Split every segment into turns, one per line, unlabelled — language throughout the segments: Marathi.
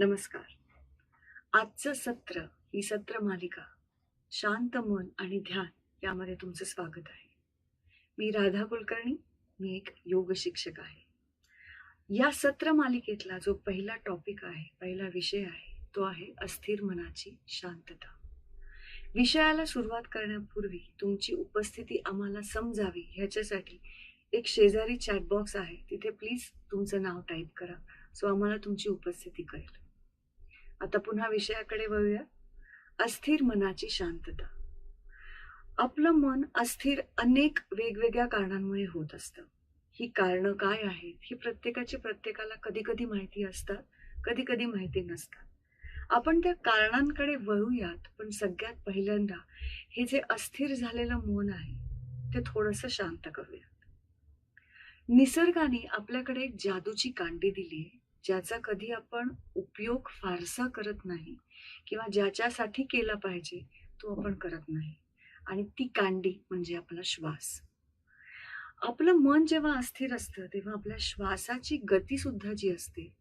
नमस्कार. आजचं सत्र ही सत्र मालिका शांत मन आणि ध्यान यामध्ये तुमचं स्वागत आहे. मी राधा कुलकर्णी मी एक योग शिक्षक आहे. या सत्र मालिकेतला जो पहिला टॉपिक आहे पहिला विषय आहे तो आहे अस्थिर मनाची शांतता. विषयाला सुरुवात करण्यापूर्वी तुमची उपस्थिती आम्हाला समजावी ह्याच्यासाठी एक शेजारी चॅटबॉक्स आहे तिथे प्लीज तुमचं नाव टाईप करा सो आम्हाला तुमची उपस्थिती कळेल. आता पुन्हा विषयाकडे वळूया. अस्थिर मनाची शांतता. आपलं मन अस्थिर अनेक वेगवेगळ्या कारणांमुळे होत असतं. ही कारणं काय आहेत? ही प्रत्येकाची प्रत्येकाला कधी कधी माहिती असतात कधी कधी माहिती नसतात. आपण त्या कारणांकडे वळूयात पण सगळ्यात पहिल्यांदा हे जे अस्थिर झालेलं मन आहे ते थोडंसं शांत करूयात. निसर्गाने आपल्याकडे एक जादूची कांडी दिली आहे ज्याचा कधी आपण उपयोग फारसा करत नाही किंवा ज्याच्यासाठी केला पाहिजे तो आपण करत नाही. आणि ती कांडी म्हणजे आपला श्वास. आपलं मन जेव्हा अस्थिर असतं तेव्हा आपल्या श्वासाची गती सुद्धा जी असते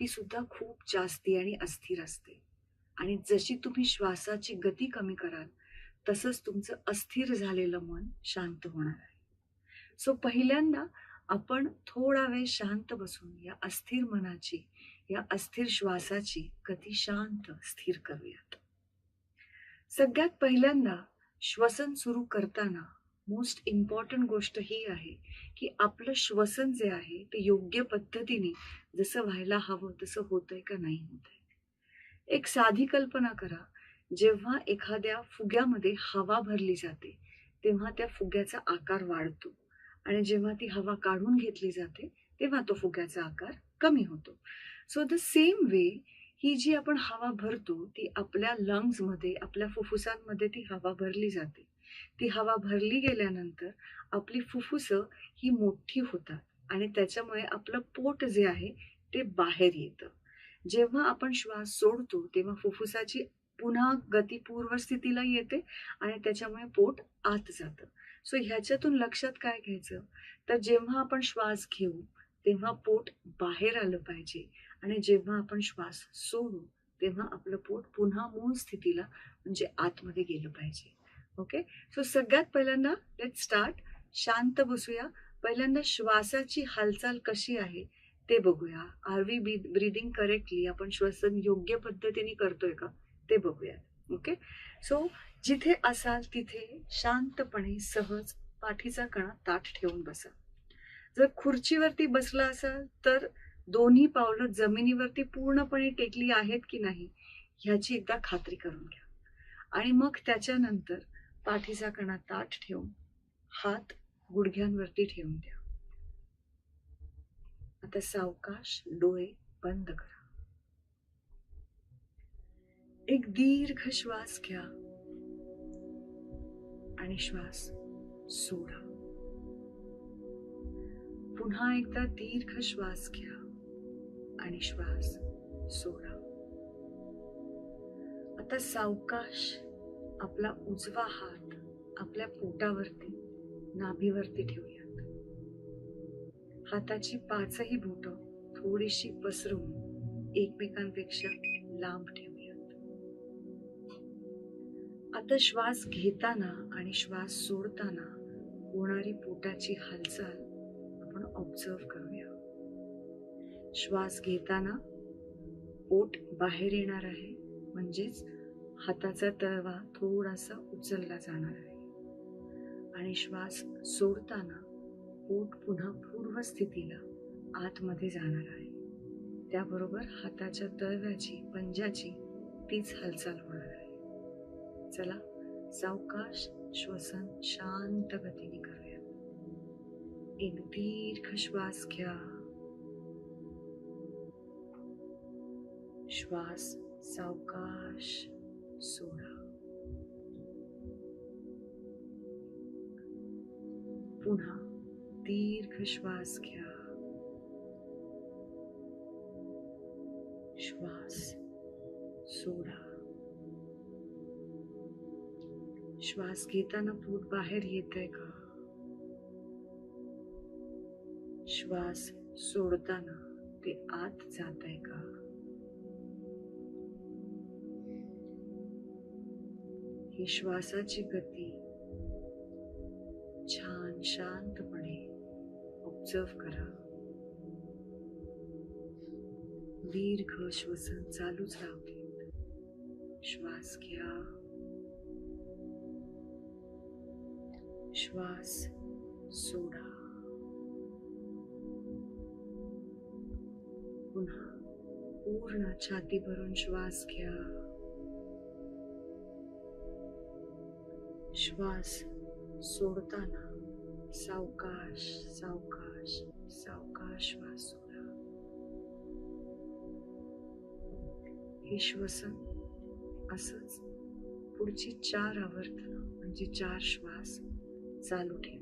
ती सुद्धा खूप जास्ती आणि अस्थिर असते. आणि जशी तुम्ही श्वासाची गती कमी कराल तसंच तुमचं अस्थिर झालेलं मन शांत होणार आहे. सो पहिल्यांदा आपण थोडा वेळ शांत बसून या अस्थिर मनाची या अस्थिर श्वासाची गती शांत स्थिर करूयात. सगळ्यात पहिल्यांदा श्वसन सुरू करताना मोस्ट इम्पॉर्टंट गोष्ट ही आहे की आपलं श्वसन जे आहे ते योग्य पद्धतीने जसं व्हायला हवं तसं होतंय का नाही होतंय. एक साधी कल्पना करा जेव्हा एखाद्या फुग्यामध्ये हवा भरली जाते तेव्हा त्या फुग्याचा आकार वाढतो. आणि जेव्हा ती हवा काढून घेतली जाते तेव्हा तो फुग्याचा आकार कमी होतो. सो द सेम वे ही जी आपण हवा भरतो ती आपल्या लंग्समध्ये आपल्या फुफ्फुसांमध्ये ती हवा भरली जाते. ती हवा भरली गेल्यानंतर आपली फुफ्फुसं ही मोठी होतात आणि त्याच्यामुळे आपलं पोट जे आहे ते बाहेर येतं. जेव्हा आपण श्वास सोडतो तेव्हा फुफ्फुसाची पुन्हा गतीपूर्व स्थितीला येते आणि त्याच्यामुळे पोट आत जातं. सो ह्याच्यातून लक्षात काय घ्यायचं? तर जेव्हा आपण श्वास घेऊ तेव्हा पोट बाहेर आलं पाहिजे. आणि जेव्हा आपण श्वास सोडू तेव्हा आपलं पोट पुन्हा मूळ स्थितीला म्हणजे आतमध्ये गेलं पाहिजे. ओके सो सगळ्यात पहिल्यांदा लेट स्टार्ट शांत बसूया. पहिल्यांदा श्वासाची हालचाल कशी आहे ते बघूया. आर वी ब्रिदिंग करेक्टली आपण श्वसन योग्य पद्धतीने करतोय का ते बघूया ओके सो जिथे असाल तिथे शांतपणे सहज पाठीचा कणा ताठ ठेवून बसा. जर खुर्चीवरती बसला असाल तर दोन्ही पावलं जमिनीवरती पूर्णपणे टेकली आहेत की नाही ह्याची एकदा खात्री करून घ्या. आणि मग त्याच्यानंतर पाठीचा कणा ताठ ठेवून हात गुडघ्यांवरती ठेवून द्या. आता सावकाश डोळे बंद करा. एक दीर्घ श्वास घ्या. आणि श्वास सोडा. पुन्हा एकदा दीर्घ श्वास घ्या आणि श्वास सोडा. आता सावकाश आपला उजवा हात आपल्या पोटावरती नाभीवरती ठेवूयात. हाताची पाचही बोट थोडीशी पसरवून एकमेकांपेक्षा लांब ठेवूयात आता श्वास घेताना आणि श्वास सोडताना होणारी पोटाची हालचाल आपण ऑब्झर्व करूया. श्वास घेताना पोट बाहेर येणार आहे म्हणजेच हाताचा तळवा थोडासा उचलला जाणार आहे. आणि श्वास सोडताना पोट पुन्हा पूर्व स्थितीला आतमध्ये जाणार आहे. त्याबरोबर हाताच्या तळव्याची पंजाची तीच हालचाल होणार आहे. चला सावकाश श्वसन शांत गतीने करूया. एक दीर्घ श्वास घ्या. श्वास सावकाश सोडा. पुन्हा दीर्घ श्वास घ्या. श्वास सोडा. श्वास घेताना पोट बाहेर येत आहे का? श्वास सोडताना ते आत जात आहे का? ही श्वासाची गती छान शांतपणे ऑब्झर्व करा. दीर्घ श्वसन चालूच राहते श्वास घ्या. श्वास सोडा. पुन्हा पूर्ण छाती भरून श्वास घ्या. श्वास सोडताना सावकाश सावकाश सावकाश श्वास सोडा. हे श्वसन असंच पुढची चार आवर्तन म्हणजे चार श्वास चालू ठेवा.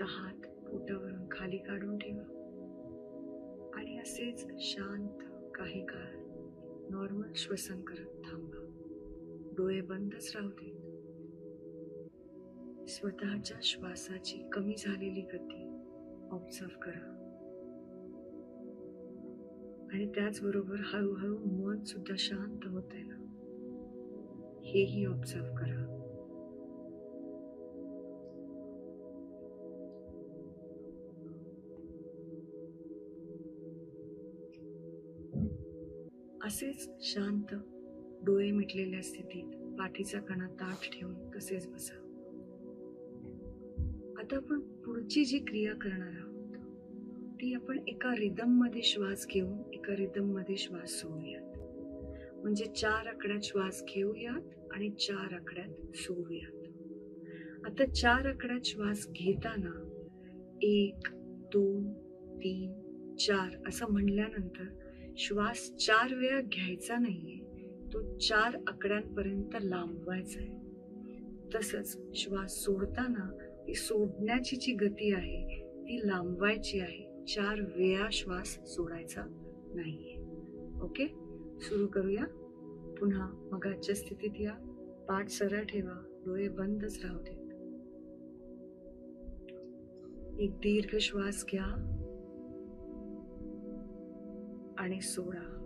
आता हात पोटावरून खाली काढून ठेवा. आणि असेच शांत काही काळ नॉर्मल श्वसन करत थांबा. डोळे बंदच राहू देत. स्वतःच्या श्वासाची कमी झालेली गती ऑब्झर्व करा. आणि त्याचबरोबर हळूहळू मन सुद्धा शांत होत आहे ना. हेही ऑब्झर्व करा. असेच शांत डोळे मिटलेल्या स्थितीत पाठीचा कणा ताठ ठेवून तसेच बसा. आता आपण पुढची जी क्रिया करणार आहोत ती आपण एका रिदममध्ये श्वास घेऊन एका रिदममध्ये श्वास सोडूयात. म्हणजे चार आकड्यात श्वास घेऊयात आणि चार आकड्यात सोडूयात. आता चार आकड्यात श्वास घेताना एक दोन तीन चार असं म्हणल्यानंतर श्वास चार वेळा घ्यायचा नाहीये तो चार आकड्यांपर्यंत लांबवायचा आहे. तसंच श्वास सोडताना ती सोडण्याची जी गती आहे ती लांबवायची आहे. चार वेळा श्वास सोडायचा नाहीये. ओके? सुरू करूया. पुन्हा मगाच्या स्थितीत या. पाठ सरळ ठेवा. डोळे बंदच राहू देत. एक दीर्घ श्वास घ्या. आणि सोडा.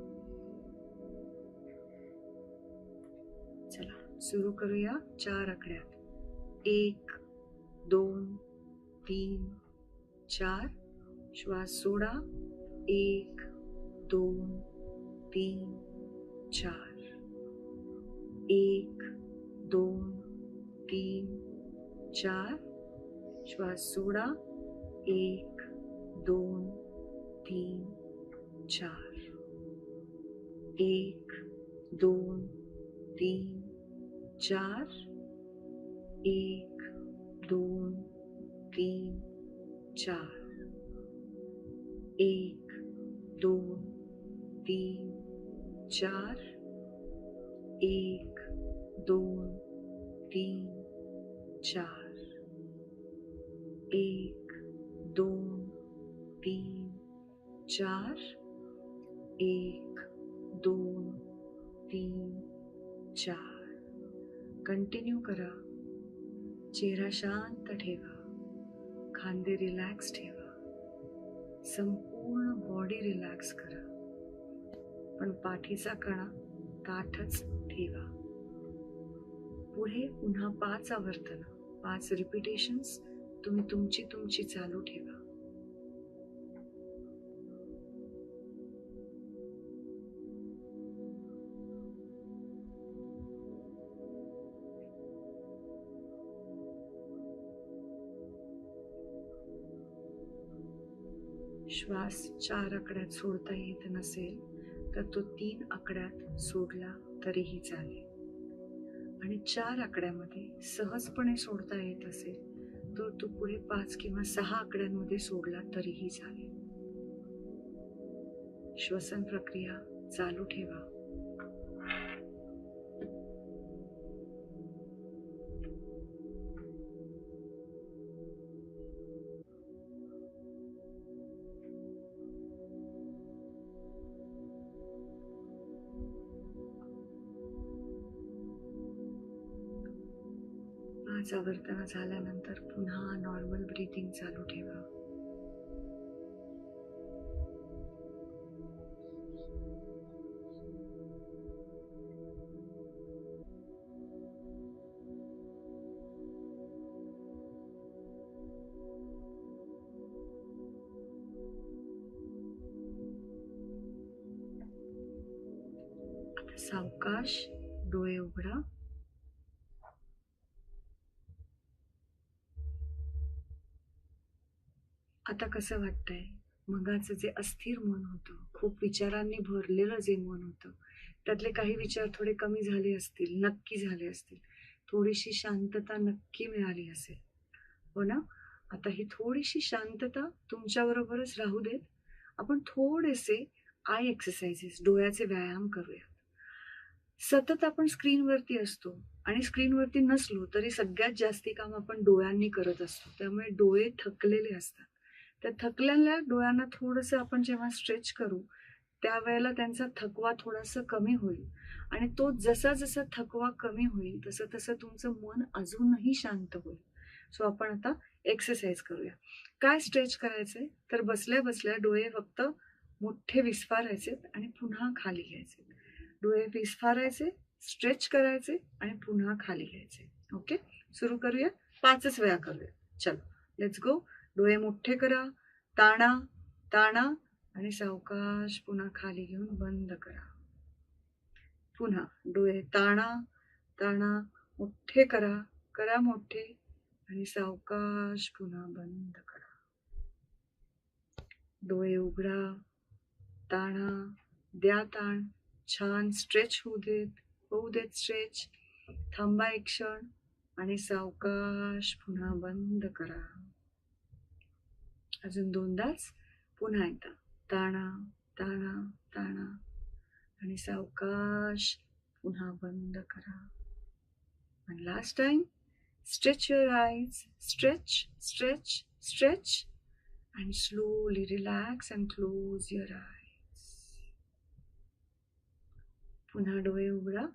चला सुरू करूया चार आकड्यात एक दोन तीन चार. श्वास सोडा. एक दोन तीन चार. एक दोन तीन चार. श्वास सोडा. एक दोन तीन चार, एक दोन तीन, चार, एक दोन तीन, चार, एक दोन तीन, चार, एक दोन तीन, चार, एक दोन तीन, चार एक दोन तीन चार. कंटिन्यू करा. चेहरा शांत ठेवा. खांदे रिलॅक्स ठेवा. संपूर्ण बॉडी रिलॅक्स करा. पण पाठीचा कणा ताठच ठेवा. पुढे पुन्हा पाच आवर्तन पाच रिपिटेशन्स तुम्ही तुमची तुमची चालू ठेवा. श्वास चार आकड्यात सोडता येत नसेल तर तो तीन आकड्यात सोडला तरीही चालेल. आणि चार आकड्यामध्ये सहजपणे सोडता येत असेल तर तो पुढे पाच किंवा सहा आकड्यांमध्ये सोडला तरीही चालेल. श्वसन प्रक्रिया चालू ठेवा. पाच आवर्तन झाल्यानंतर पुन्हा नॉर्मल ब्रीथिंग चालू ठेवा. कसं वाटतंय? मगाचं जे अस्थिर मन होतं खूप विचारांनी भरलेलं जे मन होतं त्यातले काही विचार थोडे कमी झाले असतील नक्की झाले असतील. थोडीशी शांतता नक्की मिळाली असेल. हो ना? आता ही थोडीशी शांतता तुमच्याबरोबरच राहू देत आपण थोडेसे आय एक्सरसाइजेस डोळ्याचे व्यायाम करूयात. सतत आपण स्क्रीनवरती असतो आणि स्क्रीनवरती नसलो तरी सगळ्यात जास्ती काम आपण डोळ्यांनी करत असतो. त्यामुळे डोळे थकलेले असतात. त्या थकलेल्या डोळ्यांना थोडंसं आपण जेव्हा स्ट्रेच करू त्यावेळेला त्यांचा थकवा थोडासा कमी होईल. आणि तो जसा जसा थकवा कमी होईल तसं तसं तुमचं मन अजूनही शांत होईल. सो आपण आता एक्सरसाइज करूया. काय स्ट्रेच करायचंय? तर बसल्या बसल्या डोळे फक्त मोठे विस्फारायचे आणि पुन्हा खाली घ्यायचे. डोळे विस्फारायचे स्ट्रेच करायचे आणि पुन्हा खाली घ्यायचे. ओके सुरू करूया? पाचच वेळा करूया. चलो. लेट्स गो डोळे मोठे करा ताणा ताणा आणि सावकाश पुन्हा खाली घेऊन बंद करा. पुन्हा डोळे ताणा ताणा मोठे करा करा मोठे आणि सावकाश पुन्हा बंद करा. डोळे उघडा ताणा द्या ताण छान स्ट्रेच होऊ देत होऊ देत स्ट्रेच. थांबा एक क्षण आणि सावकाश पुन्हा बंद करा. अजून दोनदाच पुन्हा एकदा. ताणा ताणा ताणा. आणि सावकाश पुन्हा बंद करा. आणि last time stretch your eyes stretch stretch stretch and slowly relax and close your eyes पुन्हा डोळे उघडा.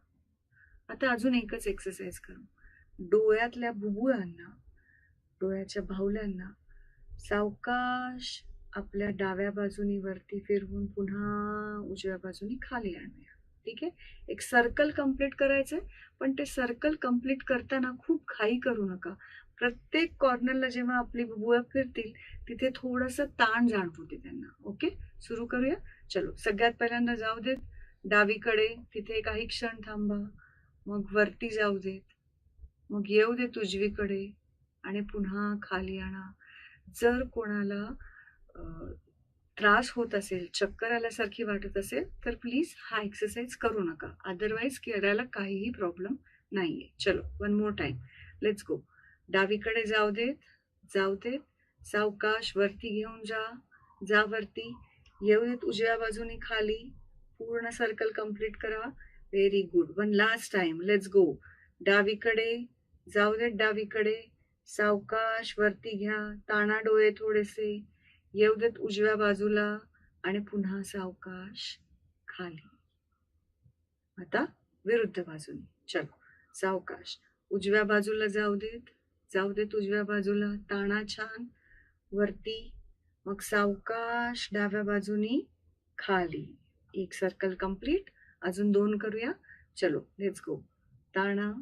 आता अजून एकच एक्सरसाइज करू. डोळ्यातल्या बुबुळांना डोळ्याच्या भावल्यांना सावकाश आपल्या डाव्या बाजूनी वरती फिरवून पुन्हा उजव्या बाजूनी खाली आणूया. ठीक आहे? एक सर्कल कंप्लीट आहे पण ते सर्कल कंप्लीट करताना खूप घाई करू नका. प्रत्येक कॉर्नरला जेव्हा आपली बुवा फिरतील तिथे थोडंसं ताण जाणवू दे त्यांना. ओके सुरू करूया? चलो सगळ्यात पहिल्यांदा जाऊ देत. डावीकडे तिथे काही क्षण थांबा. मग वरती जाऊ देत. मग येऊ देत उजवीकडे आणि पुन्हा खाली आणा. जर कोणाला त्रास होत असेल चक्कर आल्यासारखी वाटत असेल तर प्लीज हा एक्सरसाइज करू नका. अदरवाईज करायला काहीही प्रॉब्लेम नाही आहे चलो one more time let's go डावीकडे जाऊ देत जाऊ देत. सावकाश वरती घेऊन जा. जा वरती. येऊ देत उजव्या बाजूने खाली. पूर्ण सर्कल कंप्लीट करा. Very good one last time let's go डावीकडे जाऊ देत डावीकडे. सावकाश वरती घ्या ताणा डोळे थोडेसे येऊ देत उजव्या बाजूला आणि पुन्हा सावकाश खाली. आता विरुद्ध बाजूने. चलो सावकाश. उजव्या बाजूला जाऊ देत जाऊ देत उजव्या बाजूला. ताणा छान वरती. मग सावकाश डाव्या बाजूनी खाली. एक सर्कल कंप्लीट अजून दोन करूया. चलो लेट्स गो ताणा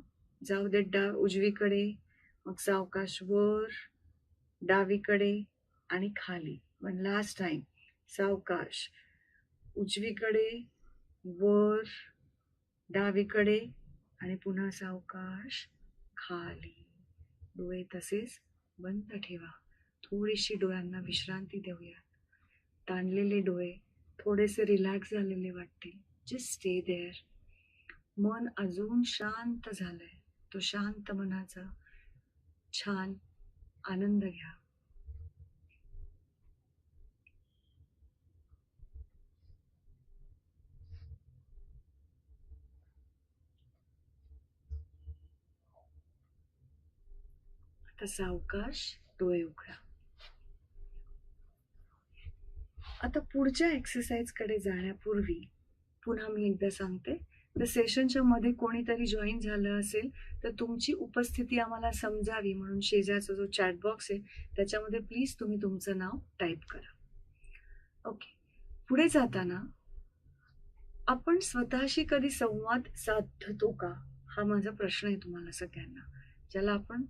जाऊ देत डा उजवीकडे. मग सावकाश वर डावीकडे आणि खाली. वन लास्ट टाइम सावकाश उजवीकडे वर डावीकडे आणि पुन्हा सावकाश खाली. डोळे तसेच बंद ठेवा. थोडीशी डोळ्यांना विश्रांती देऊया. ताणलेले डोळे थोडेसे रिलॅक्स झालेले वाटतील जस्ट स्टे देअर मन अजून शांत झालंय. तो शांत मनाचा छान आनंद घ्या. आता सावकाश डोळे उघडा. आता पुढच्या एक्सरसाइजकडे जाण्यापूर्वी पुन्हा मी एकदा सांगते तर सेशनच्या मध्ये कोणीतरी जॉईन झालं असेल तर तुमची उपस्थिती आम्हाला समजावी. म्हणून शेजारचा जो चॅट बॉक्स आहे त्याच्यामध्ये प्लीज तुम्ही तुमचं नाव टाईप करा. ओके पुढे जाताना आपण स्वतःशी कधी संवाद साधतो का? हा माझा प्रश्न आहे तुम्हाला सगळ्यांना. ज्याला आपण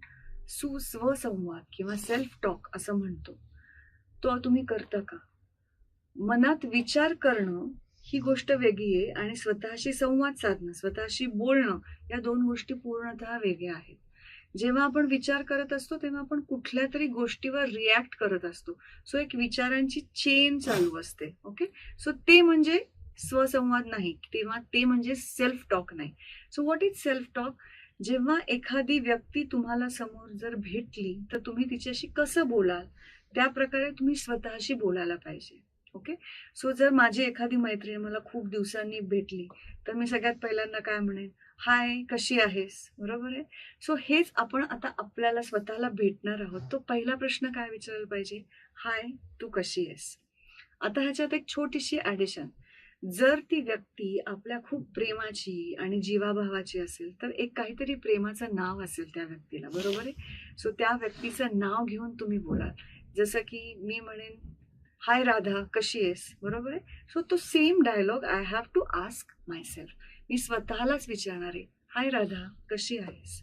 सुस्वसंवाद किंवा सेल्फ टॉक असं म्हणतो. तो तुम्ही करता का? मनात विचार करणं ही गोष्ट वेगळी आहे आणि स्वतःशी संवाद साधणं स्वतःशी बोलणं या दोन गोष्टी पूर्णतः वेगळ्या आहेत. जेव्हा आपण विचार करत असतो तेव्हा आपण कुठल्या तरी गोष्टीवर रिॲक्ट करत असतो. सो एक विचारांची चेन चालू असते ओके सो ते म्हणजे स्वसंवाद नाही तेव्हा ते म्हणजे सेल्फ टॉक नाही. So what is self talk जेव्हा एखादी व्यक्ती तुम्हाला समोर जर भेटली तर तुम्ही तिच्याशी कसं बोलाल? त्या प्रकारे तुम्ही स्वतःशी बोलायला पाहिजे. ओके सो जर माझी एखादी मैत्रीण मला खूप दिवसांनी भेटली तर मी सगळ्यात पहिल्यांदा काय म्हणेन? हाय कशी आहेस? बरोबर आहे? सो हेच आपण आता आपल्याला स्वतःला भेटणार आहोत. तो पहिला प्रश्न काय विचारायला पाहिजे? हाय तू कशी आहेस? आता ह्याच्यात एक छोटीशी ॲडिशन जर ती व्यक्ती आपल्या खूप प्रेमाची आणि जीवाभावाची असेल तर एक काहीतरी प्रेमाचं नाव असेल त्या व्यक्तीला. बरोबर आहे? सो त्या व्यक्तीचं नाव घेऊन तुम्ही बोलाल. जसं की मी म्हणेन हाय राधा कशी आहेस? बरोबर आहे? सो तो same dialogue I have to ask myself मी स्वतःलाच विचारणार आहे हाय राधा कशी आहेस?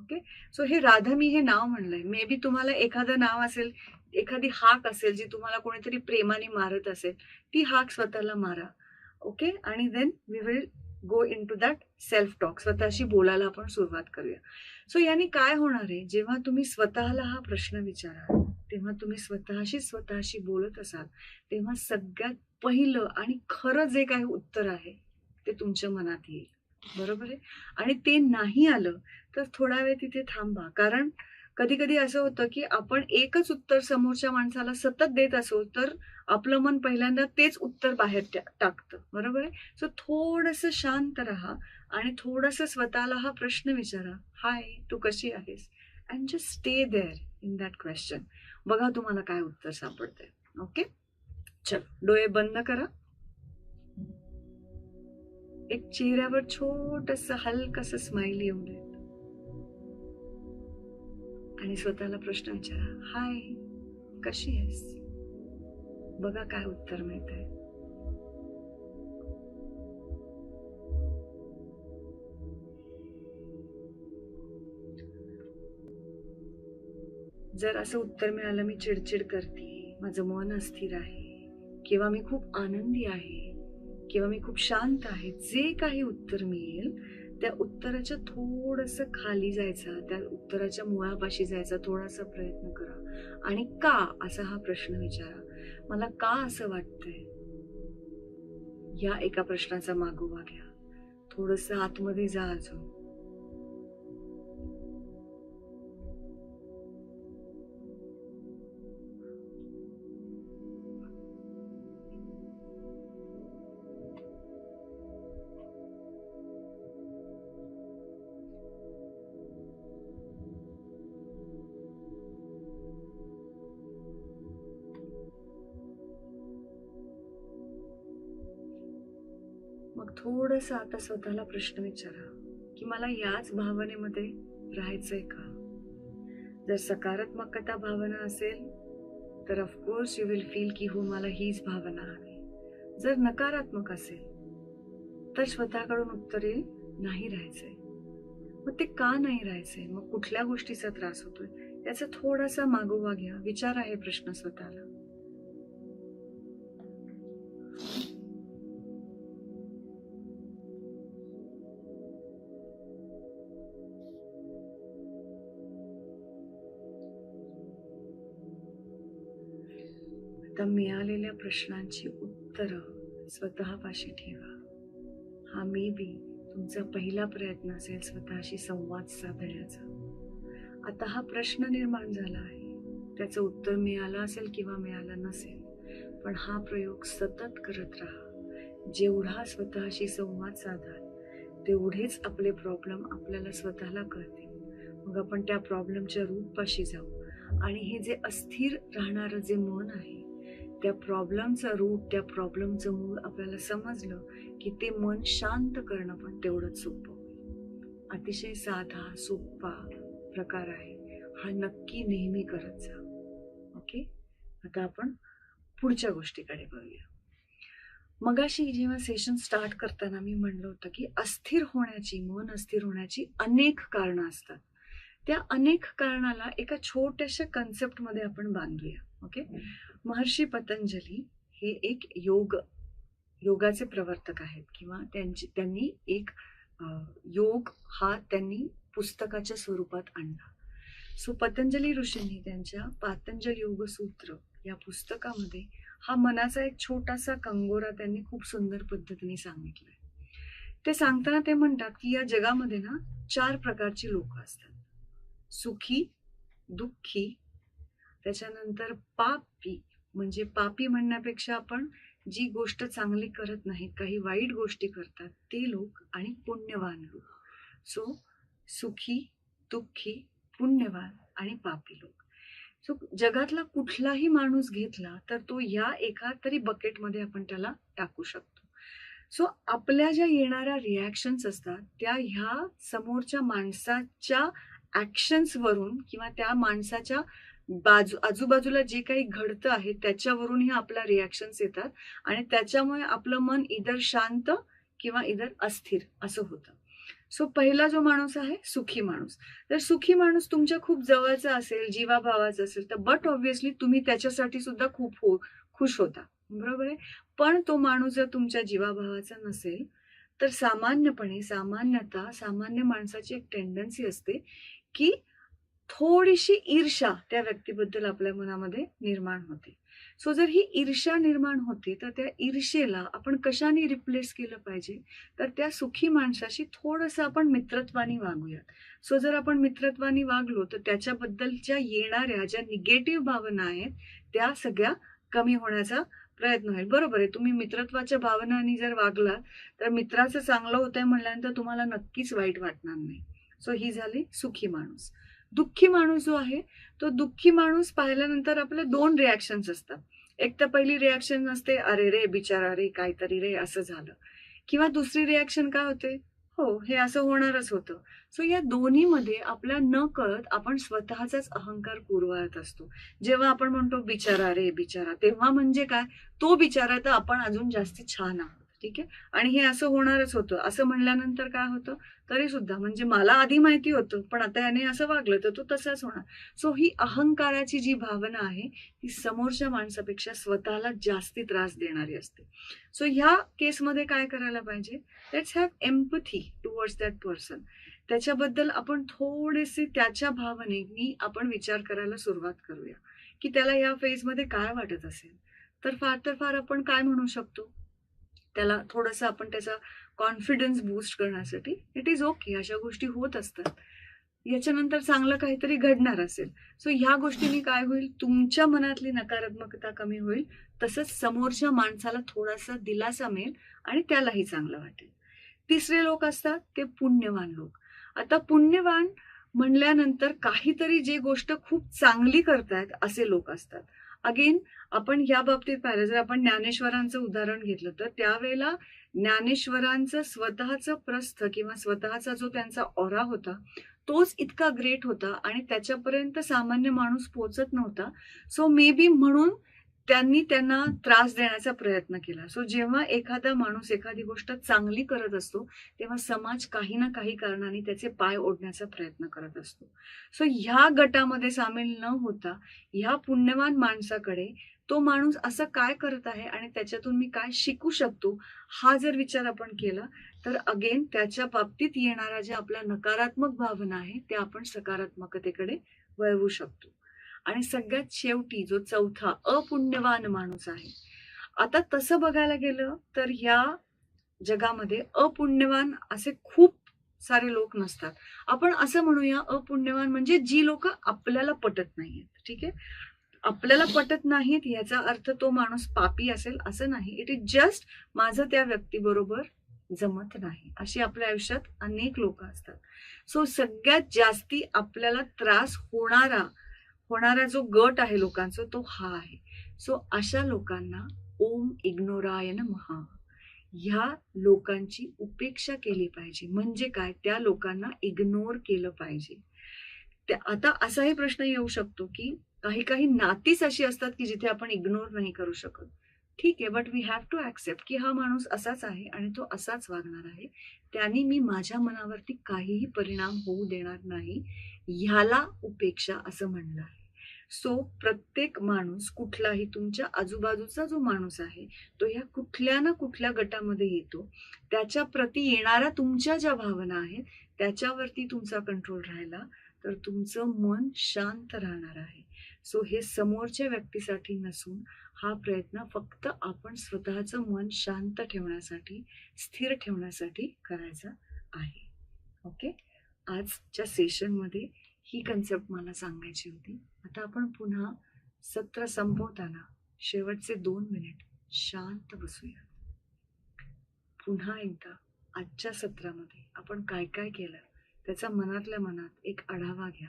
ओके सो हे राधा मी हे नाव म्हणलंय. मे बी तुम्हाला एखादं नाव असेल एखादी हाक असेल जी तुम्हाला कोणीतरी प्रेमाने मारत असेल ती हाक स्वतःला मारा. ओके आणि then we will go into that self talk स्वतःशी बोलायला आपण सुरुवात करूया. सो याने काय होणार आहे? जेव्हा तुम्ही स्वतःला हा प्रश्न विचाराल तेव्हा तुम्ही स्वतःशी स्वतःशी बोलत असाल तेव्हा सगळ्यात पहिलं आणि खरं जे काही उत्तर आहे ते तुमच्या मनात येईल. बरोबर आहे? आणि ते नाही आलं तर थोडा वेळ तिथे थांबा. कारण कधी कधी असं होतं की आपण एकच उत्तर समोरच्या माणसाला सतत देत असो तर आपलं मन पहिल्यांदा तेच उत्तर बाहेर टाकतं. बरोबर आहे? सो थोडस शांत राहा आणि थोडस स्वतःला हा प्रश्न विचारा. हाय तू कशी आहेस? And just stay there in that question बघा तुम्हाला काय उत्तर सापडतंय. ओके चल डोळे बंद करा. एक चेहऱ्यावर छोटस हलकस स्माइल येऊ देत आणि स्वतःला प्रश्न विचारा हाय कशी आहेस? बघा काय उत्तर मिळत आहे जर असं उत्तर मिळालं मी चिडचिड करते माझं मन अस्थिर आहे किंवा मी खूप आनंदी आहे किंवा मी खूप शांत आहे जे काही उत्तर मिळेल त्या उत्तराच्या थोडस खाली जायचा त्या उत्तराच्या मुळापाशी जायचा थोडासा प्रयत्न करा. आणि का? असा हा प्रश्न विचारा. मला का असं वाटतंय? या एका प्रश्नाचा मागोवा घ्या. थोडस आतमध्ये जा अजून. मग थोडस आता स्वतःला प्रश्न विचारा की मला याच भावनेमध्ये राहायचंय का? जर सकारात्मकता भावना असेल तर ऑफकोर्स यू विल फील की हो मला हीच भावना हवी जर नकारात्मक असेल तर स्वतःकडून उत्तर येईल नाही राहायचंय. मग ते का नाही राहायचंय? मग कुठल्या गोष्टीचा त्रास होतोय? याचा थोडासा मागोवा घ्या. विचारा हे प्रश्न स्वतःला. मिळालेल्या प्रश्नांची उत्तरं स्वतःपाशी ठेवा. हा मे बी तुमचा पहिला प्रयत्न असेल स्वतःशी संवाद साधण्याचा. आता हा प्रश्न निर्माण झाला आहे. त्याचं उत्तर मिळालं असेल किंवा मिळालं नसेल पण हा प्रयोग सतत करत राहा. जेवढा स्वतःशी संवाद साधाल तेवढेच आपले प्रॉब्लेम आपल्याला स्वतःला कळतील. मग आपण त्या प्रॉब्लेमच्या रूपाशी जाऊ. आणि हे जे अस्थिर राहणारं जे मन आहे त्या प्रॉब्लेमचा रूट त्या प्रॉब्लेमचं मूळ आपल्याला समजलं की ते मन शांत करणं पण तेवढंच सोपं होईल. अतिशय साधा सोपा प्रकार आहे. हा नक्की नेहमी करत जा. ओके आता आपण पुढच्या गोष्टीकडे बघूया. मगाशी जेव्हा सेशन स्टार्ट करताना मी म्हणलं होतं की अस्थिर होण्याची मन अस्थिर होण्याची अनेक कारणं असतात. त्या अनेक कारणाला एका छोट्याशा कन्सेप्टमध्ये आपण बांधूया ओके महर्षी पतंजली हे एक योग योगाचे प्रवर्तक आहेत किंवा त्यांची त्यांनी एक योग हा त्यांनी पुस्तकाच्या स्वरूपात आणला. सो पतंजली ऋषींनी त्यांच्या पातंजल योग सूत्र या पुस्तकामध्ये हा मनाचा एक छोटासा कंगोरा त्यांनी खूप सुंदर पद्धतीने सांगितलाय. ते सांगताना ते म्हणतात की या जगामध्ये ना चार प्रकारची लोक असतात. सुखी दुःखी त्याच्यानंतर पापी. म्हणजे पापी म्हणण्यापेक्षा आपण जी गोष्ट चांगली करत नाहीत काही वाईट गोष्टी करतात ते लोक आणि पुण्यवान लोक. सो सुखी दुःखी पुण्यवान आणि पापी लोक. सो जगातला कुठलाही माणूस घेतला तर तो या एका तरी बकेटमध्ये आपण त्याला टाकू शकतो. सो आपल्या ज्या येणाऱ्या रिॲक्शन्स असतात त्या ह्या समोरच्या माणसाच्या ऍक्शन्स वरून किंवा त्या माणसाच्या बाजू आजूबाजूला जे काही घडतं आहे त्याच्यावरून हे आपला रिॲक्शन्स येतात आणि त्याच्यामुळे आपलं मन इधर शांत किंवा इधर अस्थिर असं होतं. सो पहिला जो माणूस आहे सुखी माणूस. तर सुखी माणूस तुमच्या खूप जवळचा असेल जीवाभावाचा असेल तर बट ऑब्व्हियसली तुम्ही त्याच्यासाठी सुद्धा खूप हो खुश होता. बरोबर आहे? पण तो माणूस जर तुमच्या जीवाभावाचा नसेल तर सामान्यपणे सामान्यतः सामान्य माणसाची एक टेंडन्सी असते की थोडीशी ईर्षा त्या व्यक्तीबद्दल आपल्या मनामध्ये निर्माण होते. सो जर ही ईर्ष्या निर्माण होते तर त्या ईर्षेला आपण कशाने रिप्लेस केलं पाहिजे? तर त्या सुखी माणसाशी थोडंसं आपण मित्रत्वानी वागूयात. सो जर आपण मित्रत्वानी वागलो तर त्याच्याबद्दलच्या येणाऱ्या ज्या निगेटिव्ह भावना आहेत त्या सगळ्या कमी होण्याचा प्रयत्न होईल. बरोबर आहे तुम्ही मित्रत्वाच्या भावनांनी जर वागलात तर मित्राचं चांगलं होतंय म्हणल्यानंतर तुम्हाला नक्कीच वाईट वाटणार नाही. सो ही झाली सुखी माणूस दुःखी माणूस जो आहे तो दुःखी माणूस पाहिल्यानंतर आपले दोन रिॲक्शन्स असतात एक तर पहिली रिॲक्शन असते अरे रे बिचारा रे काहीतरी रे असं झालं किंवा दुसरी रिॲक्शन काय होते हो हे असं होणारच होतं सो या दोन्हीमध्ये आपल्या न कळत आपण स्वतःचाच अहंकार पुरवत असतो जेव्हा आपण म्हणतो बिचारा रे बिचारा तेव्हा म्हणजे काय तो बिचारा तर आपण अजून जास्ती छान आहोत ठीक आहे? आणि हे असं होणारच होतं. असं म्हणल्यानंतर काय होतं? तरी सुद्धा म्हणजे मला आधी माहिती होतं पण आता याने असं वागलं तर तो तसाच होणार. सो ही अहंकाराची जी भावना आहे ती समोरच्या माणसापेक्षा स्वतःला जास्ती त्रास देणारी असते. सो ह्या केसमध्ये काय करायला पाहिजे? Let's have empathy towards that person त्याच्याबद्दल आपण थोडेसे त्याच्या भावनेनी आपण विचार करायला सुरुवात करूया. की त्याला या फेजमध्ये काय वाटत असेल? तर फार तर फार आपण काय म्हणू शकतो? त्याला थोडंसं आपण त्याचा कॉन्फिडन्स बूस्ट करण्यासाठी इट इज ओके अशा गोष्टी होत असतात. याच्यानंतर चांगलं काहीतरी घडणार असेल. सो ह्या गोष्टींनी काय होईल? तुमच्या मनातली नकारात्मकता कमी होईल. तसंच समोरच्या माणसाला थोडासा दिलासा मिळेल आणि त्यालाही चांगलं वाटेल. तिसरे लोक असतात ते पुण्यवान लोक. आता पुण्यवान म्हणल्यानंतर काहीतरी जे गोष्ट खूप चांगली करतायत असे लोक असतात. अगेन आपण या बाबतीत पाहिलं जर आपण ज्ञानेश्वरांचं उदाहरण घेतलं तर त्यावेळेला ज्ञानेश्वरांचं स्वतःचं प्रस्थ किंवा स्वतःचा जो त्यांचा ओरा होता तोच इतका ग्रेट होता आणि त्याच्यापर्यंत सामान्य माणूस पोचत नव्हता. सो मे बी म्हणून त्यांनी त्यांना त्रास देण्याचा प्रयत्न केला. सो जेव्हा एखादा माणूस एखादी गोष्ट चांगली करत असतो तेव्हा समाज काही ना काही कारणाने त्याचे पाय ओढण्याचा प्रयत्न करत असतो. सो ह्या गटामध्ये सामील न होता ह्या पुण्यवान माणसाकडे तो माणूस असं काय करत आहे आणि त्याच्यातून मी काय शिकू शकतो हा जर विचार आपण केला तर अगेन त्याच्या बाबतीत येणाऱ्या ज्या आपल्या नकारात्मक भावना आहेत त्या आपण सकारात्मकतेकडे वळवू शकतो. आणि सगळ्यात शेवटी जो चौथा अपुण्यवान माणूस आहे. आता तसं बघायला गेलं तर ह्या जगामध्ये अपुण्यवान असे खूप सारे लोक नसतात. आपण असं म्हणूया अपुण्यवान म्हणजे जी लोक आपल्याला पटत नाहीयेत ठीक आहे? आपल्याला पटत नाहीत याचा अर्थ तो माणूस पापी असेल असं नाही. इट इज जस्ट माझं त्या व्यक्तीबरोबर जमत नाही. अशी आपल्या आयुष्यात अनेक लोक असतात. सो सगळ्यात जास्ती आपल्याला त्रास होणारा होणारा जो गट आहे लोकांचा तो हा आहे. सो अशा लोकांना ओम इग्नोरायन महा ह्या लोकांची उपेक्षा केली पाहिजे. म्हणजे काय? त्या लोकांना इग्नोर केलं पाहिजे. आता असाही प्रश्न येऊ शकतो की काही काही नातीच अशी असतात की जिथे आपण इग्नोर नाही करू शकत. ठीक आहे but we have to accept की हा माणूस असाच आहे आणि तो असाच वागणार आहे. त्याने मी माझ्या मनावरती काहीही परिणाम होऊ देणार नाही. ह्याला उपेक्षा असं म्हणलं आहे सो प्रत्येक माणूस कुठलाही तुमच्या आजूबाजूचा जो माणूस आहे तो ह्या कुठल्या ना कुठल्या गटामध्ये येतो. त्याच्या प्रती येणाऱ्या तुमच्या ज्या भावना आहेत त्याच्यावरती तुमचा कंट्रोल राहिला तर तुमचं मन शांत राहणार आहे. सो हे समोरच्या व्यक्तीसाठी नसून हा प्रयत्न फक्त आपण स्वतःचं मन शांत ठेवण्यासाठी स्थिर ठेवण्यासाठी करायचा आहे. ओके? आजच्या सेशनमध्ये ही कन्सेप्ट मला सांगायची होती. आता आपण पुन्हा सत्र संपवताना शेवटचे दोन मिनिट शांत बसूया. पुन्हा एकदा आजच्या सत्रामध्ये आपण काय काय केलं त्याचा मनातल्या मनात एक आढावा घ्या.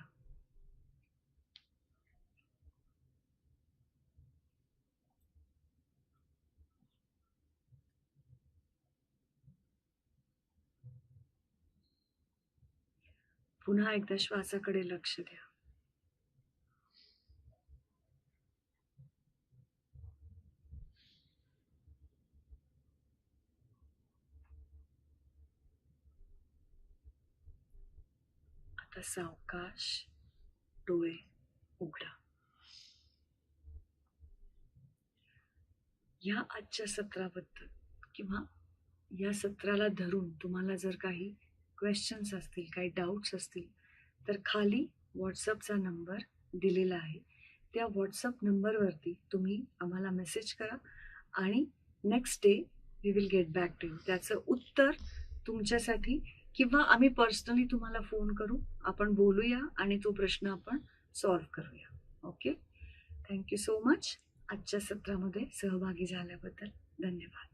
पुन्हा एकदा श्वासाकडे लक्ष द्या. आता सावकाश डोळे उघडा. या आजच्या सत्राबद्दल किंवा या सत्राला धरून तुम्हाला जर काही क्वेश्चन्स असतील काही डाऊट्स असतील तर खाली व्हॉट्सअपचा नंबर दिलेला आहे. त्या व्हॉट्सअप नंबरवरती तुम्ही आम्हाला मेसेज करा आणि next day we will get back to you त्याचं उत्तर तुमच्यासाठी किंवा आम्ही पर्सनली तुम्हाला फोन करू आपण बोलूया आणि तो प्रश्न आपण सॉल्व्ह करूया. ओके थँक्यू सो मच आजच्या सत्रामध्ये सहभागी झाल्याबद्दल धन्यवाद.